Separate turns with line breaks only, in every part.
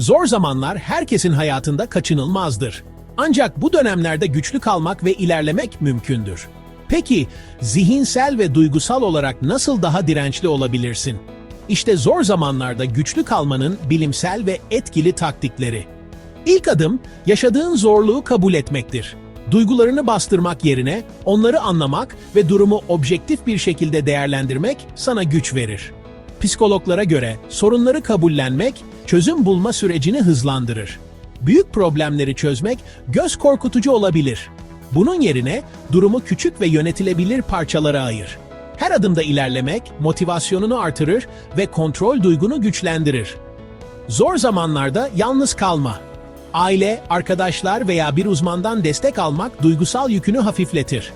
Zor zamanlar herkesin hayatında kaçınılmazdır. Ancak bu dönemlerde güçlü kalmak ve ilerlemek mümkündür. Peki, zihinsel ve duygusal olarak nasıl daha dirençli olabilirsin? İşte zor zamanlarda güçlü kalmanın bilimsel ve etkili taktikleri. İlk adım, yaşadığın zorluğu kabul etmektir. Duygularını bastırmak yerine onları anlamak ve durumu objektif bir şekilde değerlendirmek sana güç verir. Psikologlara göre sorunları kabullenmek çözüm bulma sürecini hızlandırır. Büyük problemleri çözmek göz korkutucu olabilir. Bunun yerine durumu küçük ve yönetilebilir parçalara ayır. Her adımda ilerlemek motivasyonunu artırır ve kontrol duygunu güçlendirir. Zor zamanlarda yalnız kalma. Aile, arkadaşlar veya bir uzmandan destek almak duygusal yükünü hafifletir.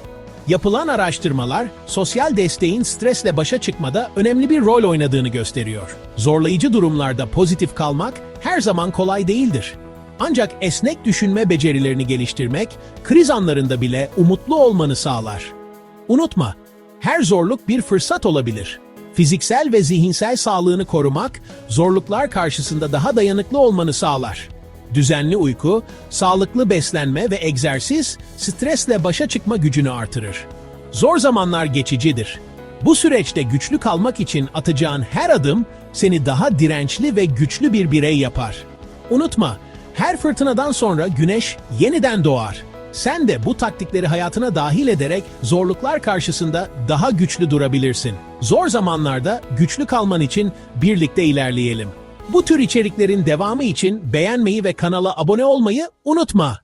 Yapılan araştırmalar, sosyal desteğin stresle başa çıkmada önemli bir rol oynadığını gösteriyor. Zorlayıcı durumlarda pozitif kalmak her zaman kolay değildir. Ancak esnek düşünme becerilerini geliştirmek, kriz anlarında bile umutlu olmanı sağlar. Unutma, her zorluk bir fırsat olabilir. Fiziksel ve zihinsel sağlığını korumak, zorluklar karşısında daha dayanıklı olmanı sağlar. Düzenli uyku, sağlıklı beslenme ve egzersiz, stresle başa çıkma gücünü artırır. Zor zamanlar geçicidir. Bu süreçte güçlü kalmak için atacağın her adım seni daha dirençli ve güçlü bir birey yapar. Unutma, her fırtınadan sonra güneş yeniden doğar. Sen de bu taktikleri hayatına dahil ederek zorluklar karşısında daha güçlü durabilirsin. Zor zamanlarda güçlü kalman için birlikte ilerleyelim. Bu tür içeriklerin devamı için beğenmeyi ve kanala abone olmayı unutma.